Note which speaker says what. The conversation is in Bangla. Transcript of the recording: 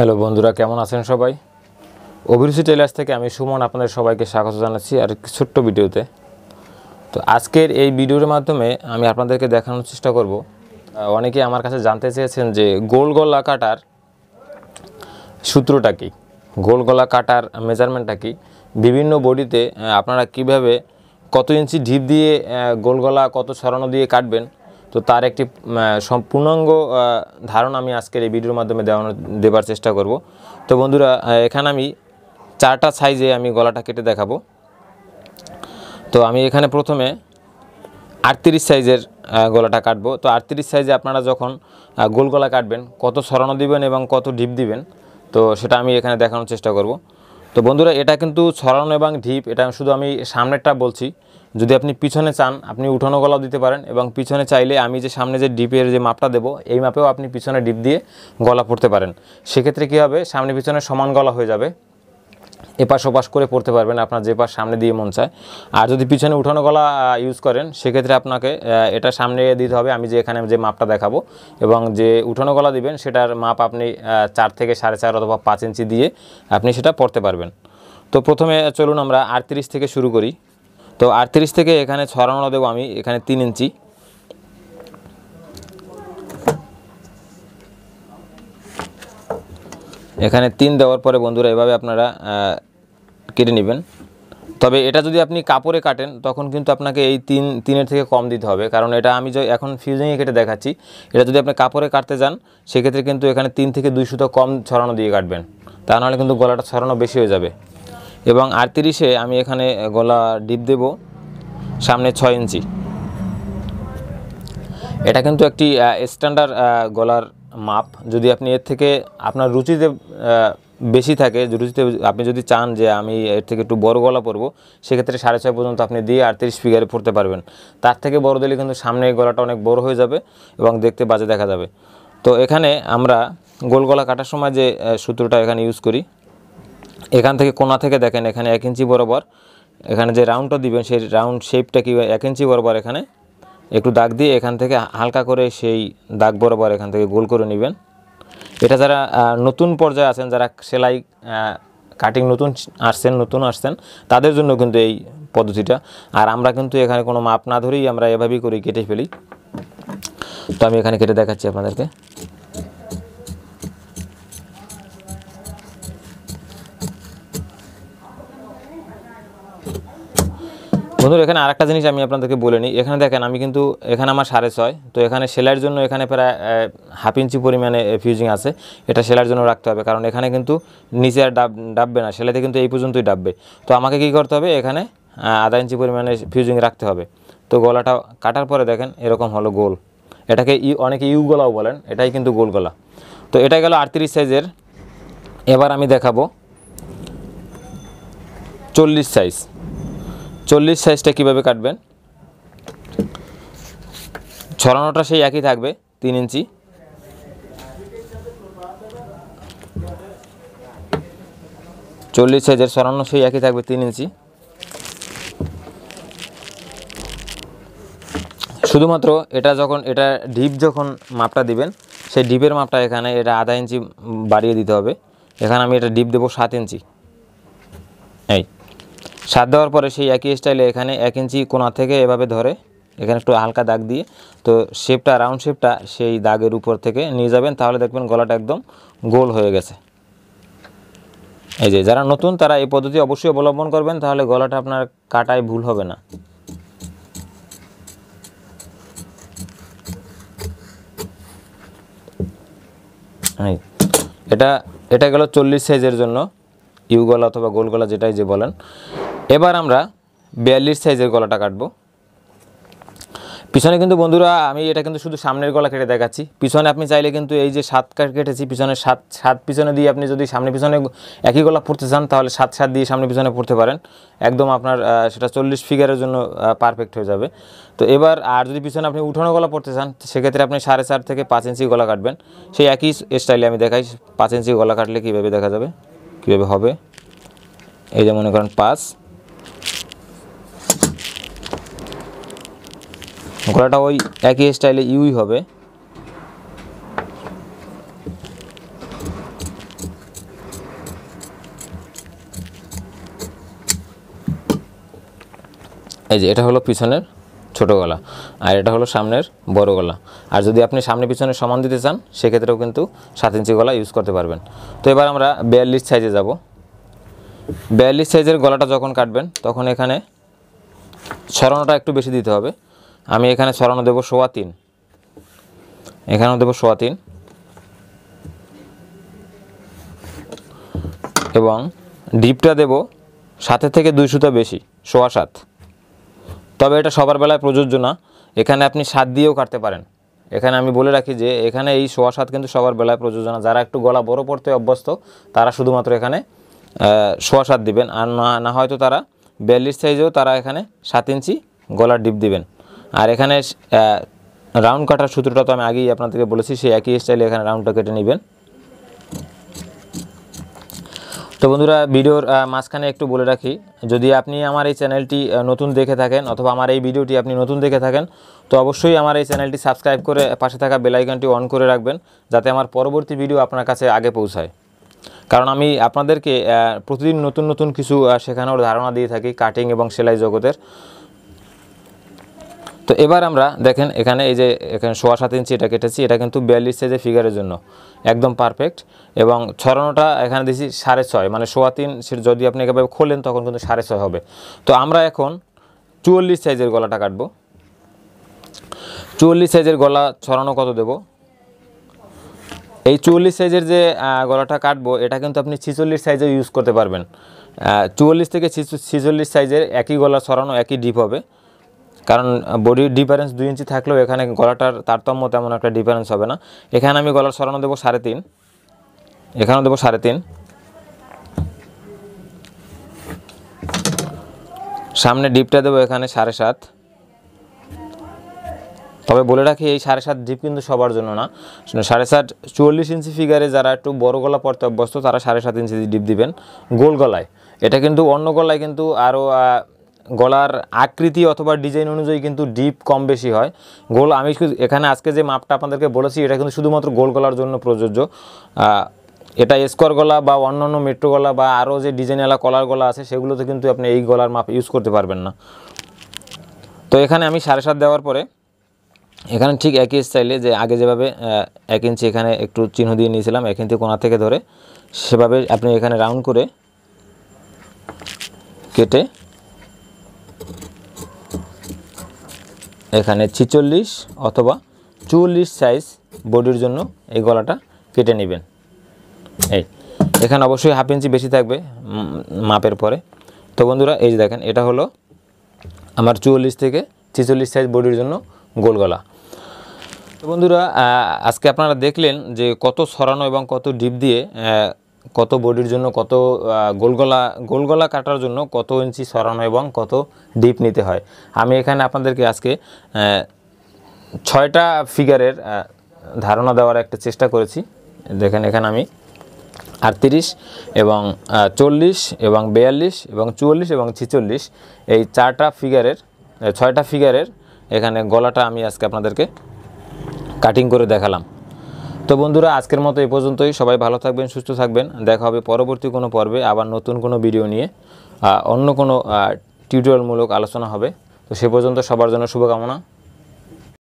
Speaker 1: হ্যালো বন্ধুরা, কেমন আছেন সবাই? অভিরুচি টেলার্স থেকে আমি সুমন আপনাদের সবাইকে স্বাগত জানাচ্ছি আর ছোট্ট ভিডিওতে। তো আজকের এই ভিডিওর মাধ্যমে আমি আপনাদেরকে দেখানোর চেষ্টা করব। অনেকে আমার কাছে জানতে চেয়েছেন যে গোল গলা কাটার সূত্রটা কী? গোল গলা কাটার মেজারমেন্টটা কী? বিভিন্ন বডিতে আপনারা কীভাবে কত ইঞ্চি ঢিপ দিয়ে গোল গলা কত সরানো দিয়ে কাটবেন? তো তার একটি সম্পূর্ণাঙ্গ ধারণা আমি আজকের এই ভিডিওর মাধ্যমে দেওয়ানোর দেবার চেষ্টা করব। তো বন্ধুরা এখানে আমি চারটা সাইজে আমি গলাটা কেটে দেখাবো। তো আমি এখানে প্রথমে আটত্রিশ সাইজের গলাটা কাটবো। তো আটত্রিশ সাইজে আপনারা যখন গোল গলা কাটবেন, কত সরানো দিবেন এবং কত ঢিপ দিবেন, তো সেটা আমি এখানে দেখানোর চেষ্টা করব। তো বন্ধুরা, এটা কিন্তু ছড়ানো এবং ঢিপ, এটা শুধু আমি সামনেরটা বলছি। যদি আপনি পিছনে চান, আপনি উঠানো গলাও দিতে পারেন এবং পিছনে চাইলে আমি যে সামনে যে ডিপের যে মাপটা দেবো, এই মাপেও আপনি পিছনে ডিপ দিয়ে গলা পড়তে পারেন। সেক্ষেত্রে কী হবে? সামনে পিছনে সমান গলা হয়ে যাবে। এপাশ ওপাশ করে পড়তে পারবেন আপনার যে পাশ সামনে দিয়ে মন চায়। আর যদি পিছনে উঠানো গলা ইউজ করেন, সেক্ষেত্রে আপনাকে এটা সামনে দিতে হবে। আমি যে এখানে যে মাপটা দেখাবো এবং যে উঠানো গলা দিবেন, সেটার মাপ আপনি চার থেকে সাড়ে চার অথবা পাঁচ ইঞ্চি দিয়ে আপনি সেটা পড়তে পারবেন। তো প্রথমে চলুন আমরা আটত্রিশ থেকে শুরু করি। তো আটত্রিশ থেকে এখানে ছড়ানো দেবো আমি, এখানে তিন ইঞ্চি। এখানে তিন দেওয়ার পরে বন্ধুরা এভাবে আপনারা কেটে নেবেন। তবে এটা যদি আপনি কাপড়ে কাটেন, তখন কিন্তু আপনাকে এই তিন, তিনের থেকে কম দিতে হবে। কারণ এটা আমি যে এখন ফিউজিংয়ে কেটে দেখাচ্ছি, এটা যদি আপনি কাপড়ে কাটতে যান, সেক্ষেত্রে কিন্তু এখানে তিন থেকে দুই সুতো কম ছড়ানো দিয়ে কাটবেন। তা নাহলে কিন্তু গলাটা ছড়ানো বেশি হয়ে যাবে। এবং আটত্রিশে আমি এখানে গলা ডিপ দেব, সামনে ছয় ইঞ্চি। এটা কিন্তু একটি স্ট্যান্ডার্ড গলার মাপ। যদি আপনি এর থেকে আপনার রুচিতে বেশি থাকে, রুচিতে আপনি যদি চান যে আমি এর থেকে একটু বড় গলা পরবো, সেক্ষেত্রে সাড়ে ছয় পর্যন্ত আপনি দিয়ে আটত্রিশ ফিগারে পড়তে পারবেন। তার থেকে বড় দিলে কিন্তু সামনে গলাটা অনেক বড় হয়ে যাবে এবং দেখতে বাজে দেখা যাবে। তো এখানে আমরা গোল গলা কাটার সময় যে সূত্রটা এখানে ইউজ করি এখান থেকে কোনা থেকে দেখেন এখানে এক ইঞ্চি বরাবর, এখানে যে রাউন্ডটা দিবেন, সেই রাউন্ড শেপটা কি এক ইঞ্চি বরাবর এখানে। একটু দাগ দিয়ে এখান থেকে হালকা করে সেই দাগ বরাবর এখান থেকে গোল করে নেবেন। এটা যারা নতুন পর্যায়ে আছেন, যারা সেলাই কাটিং নতুন আসছেন নতুন আসছেন, তাদের জন্য কিন্তু এই পদ্ধতিটা। আর আমরা কিন্তু এখানে কোনো মাপ না ধরেই আমরা এভাবেই করে কেটে ফেলি। তো আমি এখানে কেটে দেখাচ্ছি আপনাদেরকে। বন্ধুরা, এখানে আরেকটা জিনিস আমি আপনাদেরকে বলে নিই। এখানে দেখেন, আমি কিন্তু এখানে আমার সাড়ে ছয়, তো এখানে সেলাইয়ের জন্য এখানে প্রায় হাফ ইঞ্চি পরিমাণে ফিউজিং আছে। এটা সেলাইয়ের জন্য রাখতে হবে, কারণ এখানে কিন্তু নিচে আর ডাব, ডাববে না, সেলাইতে কিন্তু এই পর্যন্তই ডাববে। তো আমাকে কি করতে হবে, এখানে আধা ইঞ্চি পরিমাণে ফিউজিং রাখতে হবে। তো গলাটা কাটার পরে দেখেন, এরকম হলো গোল। এটাকে ই, অনেকে ইউ গলাও বলেন, এটাই কিন্তু গোল গলা। তো এটা গেল আটত্রিশ সাইজের। এবার আমি দেখাবো, চল্লিশ সাইজ। চল্লিশ সাইজটা কীভাবে কাটবেন? ছড়ানোটা সেই একই থাকবে, তিন ইঞ্চি চল্লিশ সাইজের ছড়ানো সেই একই থাকবে, তিন ইঞ্চি শুধুমাত্র এটা যখন, এটা ডিপ যখন মাপটা দিবেন, সেই ডিপের মাপটা এখানে এটা আধা ইঞ্চি বাড়িয়ে দিতে হবে। এখানে আমি এটা ডিপ দেবো সাত ইঞ্চি এই। সাত দেওয়ার পরে সেই একই স্টাইলে এখানে এক ইঞ্চি কোনা থেকে এভাবে ধরে, এখানে একটু হালকা দাগ দিয়ে, তো শেপটা রাউন্ড শেপটা সেই দাগের উপর থেকে নিয়ে যাবেন। তাহলে দেখবেন গলাটা একদম গোল হয়ে গেছে। এই যে, যারা নতুন তারা এই পদ্ধতি অবশ্যই অবলম্বন করবেন, তাহলে গলাটা আপনার কাটায় ভুল হবে না। এটা এটা গেল চল্লিশ সাইজের জন্য, ইউ গলা অথবা গোল গলা যেটাই যে বলেন। এবার আমরা বিয়াল্লিশ সাইজের গলাটা কাটবো। পিছনে কিন্তু বন্ধুরা, আমি এটা কিন্তু শুধু সামনের গলা কেটে দেখাচ্ছি। পিছনে আপনি চাইলে কিন্তু এই যে সাত কাট কেটেছি, পিছনে সাত সাত পিছনে দিয়ে আপনি যদি সামনে পিছনে একই গলা পড়তে চান, তাহলে সাত সাত দিয়ে সামনে পিছনে পড়তে পারেন। একদম আপনার সেটা চল্লিশ ফিগারের জন্য পারফেক্ট হয়ে যাবে। তো এবার, আর যদি পিছনে আপনি উঠানো গলা পড়তে চান, সেক্ষেত্রে আপনি সাড়ে চার থেকে পাঁচ ইঞ্চি গলা কাটবেন। সেই একই স্টাইলে আমি দেখাই, পাঁচ ইঞ্চি গলা কাটলে কীভাবে দেখা যাবে? কীভাবে হবে? এই যে মনে করেন পাঁচ। গলাটা ওই একই স্টাইলে ইউই হবে। এই যে এটা হলো পিছনের ছোটো গলা, আর এটা হলো সামনের বড় গলা। আর যদি আপনি সামনে পিছনে সমান দিতে চান, সেক্ষেত্রেও কিন্তু সাত ইঞ্চি গলা ইউজ করতে পারবেন। তো এবার আমরা বিয়াল্লিশ সাইজে যাব। বিয়াল্লিশ সাইজের গলাটা যখন কাটবেন, তখন এখানে ছড়ানোটা একটু বেশি দিতে হবে। আমি এখানে ছড়ানো দেবো সোয়া তিন। এখানেও দেবো সোয়া তিন। এবং ডিপটা দেব সাতের থেকে দুই সুতা বেশি, সোয়া সাত। তবে এটা সবার বেলায় প্রযোজ্য না। এখানে আপনি সাত দিয়েও কাটতে পারেন। এখানে আমি বলে রাখি যে এখানে এই সোয়া সাত কিন্তু সবার বেলায় প্রযোজ্য না। যারা একটু গলা বড় পড়তে অভ্যস্ত, তারা শুধুমাত্র এখানে সোয়া সাত দিবেন। আর না না হয়তো তারা বিয়াল্লিশ সাইজেও তারা এখানে সাত ইঞ্চি গলার ডিপ দিবেন। আর এখানে রাউন্ড কাটার সূত্রটা তো আমি আগেই আপনাদেরকে বলেছি, সেই একই স্টাইলে এখানে রাউন্ডটা কেটে নেবেন। তো বন্ধুরা, ভিডিওর মাঝখানে একটু বলে রাখি, যদি আপনি আমার এই চ্যানেলটি নতুন দেখে থাকেন অথবা আমার এই ভিডিওটি আপনি নতুন দেখে থাকেন, তো অবশ্যই আমার এই চ্যানেলটি সাবস্ক্রাইব করে পাশে থাকা বেল আইকনটি অন করে রাখবেন, যাতে আমার পরবর্তী ভিডিও আপনার কাছে আগে পৌঁছায়। কারণ আমি আপনাদেরকে প্রতিদিন নতুন নতুন কিছু শেখানোর ধারণা দিয়ে থাকি কাটিং এবং সেলাই জগতের। তো এবার আমরা দেখেন এখানে এই যে, এখানে সোয়া সাত ইঞ্চি এটা কেটেছি, এটা কিন্তু বিয়াল্লিশ সাইজের ফিগারের জন্য। একদম পারফেক্ট এবং ছড়ানোটা এখানে দিয়েছি সাড়ে ছয় মানে সোয়া তিন যদি আপনি একেবারে খোলেন তখন কিন্তু সাড়ে ছয় হবে। তো আমরা এখন চুয়াল্লিশ সাইজের গলাটা কাটবো। চুয়াল্লিশ সাইজের গলা ছড়ানো কত দেব? এই চুয়াল্লিশ সাইজের যে গলাটা কাটবো, এটা কিন্তু আপনি ছিচল্লিশ সাইজে ইউজ করতে পারবেন। চুয়াল্লিশ থেকে ছিচল্লিশ সাইজের একই গলা ছড়ানো, একই ডিপ হবে। কারণ বডির ডিফারেন্স দুই ইঞ্চি থাকলেও এখানে গলাটার তারতম্য তেমন একটা ডিফারেন্স হবে না। এখানে আমি গলার সরানো দেবো সাড়ে তিন। এখানেও দেবো সাড়ে তিন। সামনে ডিপটা দেবো এখানে সাড়ে সাত। তবে বলে রাখি, এই সাড়ে সাত ডিপ কিন্তু সবার জন্য না। সাড়ে সাত চুয়াল্লিশ ইঞ্চি ফিগারে যারা একটু বড় গলা পড়তে অভ্যস্ত, তারা সাড়ে সাত ইঞ্চি ডিপ দিবেন গোল গলায়। এটা কিন্তু অন্য গলায় কিন্তু আরও গলার আকৃতি অথবা ডিজাইন অনুযায়ী কিন্তু ডিপ কম বেশি হয়। গোল, আমি এখানে আজকে যে মাপটা আপনাদেরকে বলেছি, এটা কিন্তু শুধুমাত্র গোল গলার জন্য প্রযোজ্য। এটা স্কোয়ার গলা বা অন্যান্য মেট্রো গলা বা আরও যে ডিজাইনওয়ালা কলার গলা আছে, সেগুলোতে কিন্তু আপনি এই গলার মাপ ইউজ করতে পারবেন না। তো এখানে আমি সাড়ে সাত দেওয়ার পরে, এখানে ঠিক একই স্টাইলে যে আগে যেভাবে এক ইঞ্চি এখানে একটু চিহ্ন দিয়ে নিয়েছিলাম, এক ইঞ্চি কোনা থেকে ধরে, সেভাবে আপনি এখানে রাউন্ড করে কেটে এখানে ছিচল্লিশ অথবা চুয়াল্লিশ সাইজ বডির জন্য এই গলাটা কেটে নেবেন। এই, এখানে অবশ্যই হাফ ইঞ্চি বেশি থাকবে মাপের পরে। তো বন্ধুরা, এই যে দেখেন, এটা হলো আমার চুয়াল্লিশ থেকে ছেচল্লিশ সাইজ বডির জন্য গোল গলা। তো বন্ধুরা আজকে আপনারা দেখলেন যে কত সরানো এবং কত ডিপ দিয়ে কত বডির জন্য, কত গোলগলা গোলগলা কাটার জন্য কত ইঞ্চি সরানো এবং কত ডিপ নিতে হয়। আমি এখানে আপনাদেরকে আজকে ছয়টা ফিগারের ধারণা দেওয়ার একটা চেষ্টা করেছি। দেখেন এখানে আমি আটত্রিশ এবং চল্লিশ এবং বিয়াল্লিশ এবং চুয়াল্লিশ এবং ছিচল্লিশ। এই চারটা ফিগারের ছয়টা ফিগারের এখানে গলাটা আমি আজকে আপনাদেরকে কাটিং করে দেখালাম। তো বন্ধুরা, আজকের মতো এ পর্যন্তই। সবাই ভালো থাকবেন, সুস্থ থাকবেন। দেখা হবে পরবর্তী কোনো পর্বে, আবার নতুন কোনো ভিডিও নিয়ে। অন্য কোনো টিউটোরিয়ালমূলক আলোচনা হবে। তো সে পর্যন্ত সবার জন্য শুভকামনা।